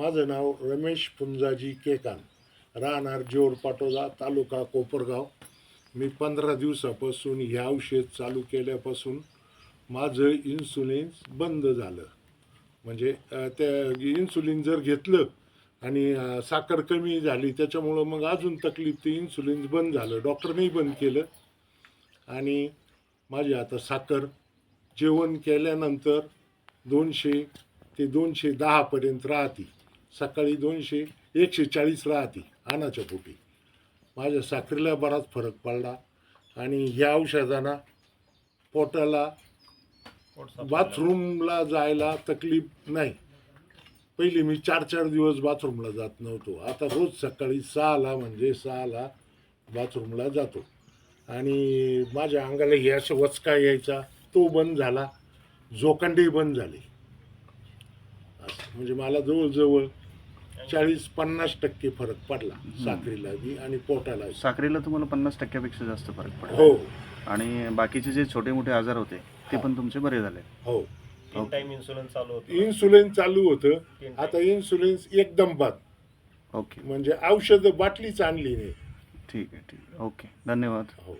माझं नाव रमेश पुंजाजी केकान. राहणार जोर पाटोदा तालुका कोपरगाव. मी पंधरा दिवसापासून हे औषध चालू केल्यापासून माझं इन्सुलिन बंद झालं. म्हणजे त्या इन्सुलिन जर घेतलं आणि साखर कमी झाली त्याच्यामुळं मग अजून तकलीफ ते इन्सुलिन बंद झालं. डॉक्टरनेही बंद केलं. आणि माझी आता साखर जेवण केल्यानंतर दोनशे ते दोनशे दहापर्यंत राहते. सकाळी दोनशे एकशे चाळीस राहते आणाच्या पोटी. माझ्या साखरेला बराच फरक पडला आणि ह्या औषधांना पोटाला बाथरूमला जायला तकलीफ नाही. पहिली मी चार चार दिवस बाथरूमला जात नव्हतो. आता रोज सकाळी सहाला म्हणजे सहाला बाथरूमला जातो. आणि माझ्या अंगाला हे असं वचका यायचा तो बंद झाला जोकांडेही बंद झाले. म्हणजे मला जवळजवळ चाळीस पन्नास टक्के फरक पडला साखरेला बी आणि पोटाला बी. साखरेला तुम्हाला पन्नास टक्क्यापेक्षा जास्त फरक पडला. हो. आणि बाकीचे जे छोटे मोठे आजार होते ते पण तुमचे बरे झाले. हो. तीन टाइम इन्शुरन्स चालू होतं. इन्सुलिन चालू होतं. आता इन्सुलिन एकदम बंद. ओके. म्हणजे औषध बाटलीच आणली नाही. ठीक आहे ठीक आहे. ओके. धन्यवाद. हो.